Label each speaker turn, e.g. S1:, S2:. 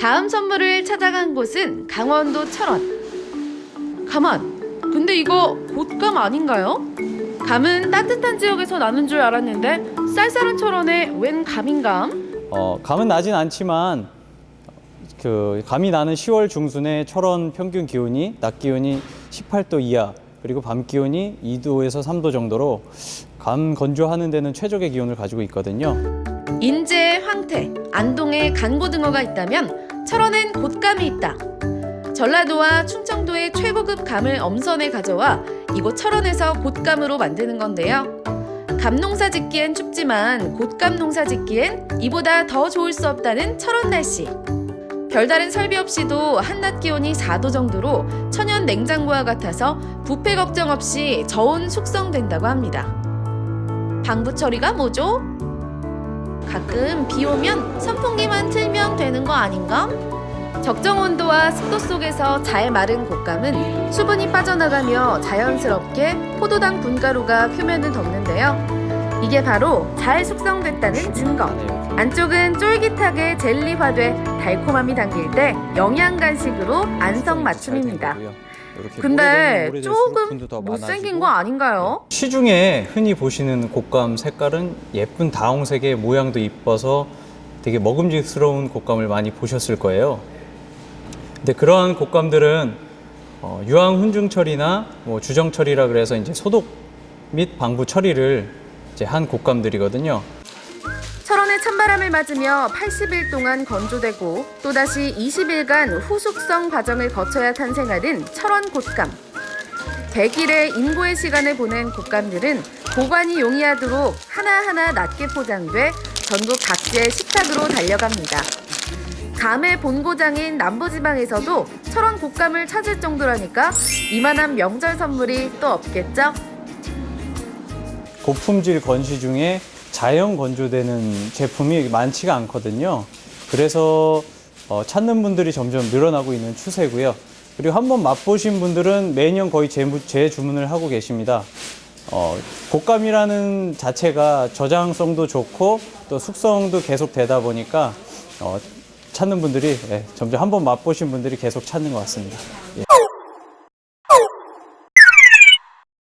S1: 다음 선물을 찾아간 곳은 강원도 철원. 가만. 근데 이거 곶감 아닌가요? 감은 따뜻한 지역에서 나는 줄 알았는데 쌀쌀한 철원에 웬 감인감?
S2: 어, 감은 나진 않지만 그 감이 나는 10월 중순에 철원 평균 기온이 낮 기온이 18도 이하 그리고 밤 기온이 2도에서 3도 정도로 감 건조하는 데는 최적의 기온을 가지고 있거든요.
S1: 인제에 황태, 안동에 간고등어가 있다면 철원엔 곶감이 있다. 전라도와 충청도의 최고급 감을 엄선해 가져와 이곳 철원에서 곶감으로 만드는 건데요. 감 농사 짓기엔 춥지만 곶감 농사 짓기엔 이보다 더 좋을 수 없다는 철원 날씨. 별다른 설비 없이도 한낮 기온이 4도 정도로 천연 냉장고와 같아서 부패 걱정 없이 저온 숙성된다고 합니다. 방부 처리가 뭐죠? 가끔 비 오면 선풍기만 틀면 되는 거 아닌가? 적정 온도와 습도 속에서 잘 마른 곶감은 수분이 빠져나가며 자연스럽게 포도당 분가루가 표면을 덮는데요. 이게 바로 잘 숙성됐다는 증거. 안쪽은 쫄깃하게 젤리화돼 달콤함이 담길 때 영양 간식으로 안성 맞춤입니다. 근데 조금 못생긴 거 아닌가요?
S2: 시중에 흔히 보시는 곶감 색깔은 예쁜 다홍색의 모양도 이뻐서 되게 먹음직스러운 곶감을 많이 보셨을 거예요. 근데 그러한 곶감들은 어, 유황 훈중 처리나 뭐 주정 처리라 그래서 이제 소독 및 방부 처리를 이제 한 곶감들이거든요.
S1: 철원의 찬바람을 맞으며 80일 동안 건조되고 또다시 20일간 후숙성 과정을 거쳐야 탄생하는 철원 곶감. 100일의 인고의 시간을 보낸 곶감들은 보관이 용이하도록 하나하나 낮게 포장돼 전국 각지의 식탁으로 달려갑니다. 감의 본고장인 남부지방에서도 철원 곶감을 찾을 정도라니까 이만한 명절 선물이 또 없겠죠?
S2: 고품질 건시 중에 자연 건조되는 제품이 많지가 않거든요. 그래서 어, 찾는 분들이 점점 늘어나고 있는 추세고요. 그리고 한번 맛보신 분들은 매년 거의 재주문을 하고 계십니다. 어, 곶감이라는 자체가 저장성도 좋고 또 숙성도 계속 되다 보니까 어, 찾는 분들이 예, 점점 한번 맛보신 분들이 계속 찾는 것 같습니다. 예.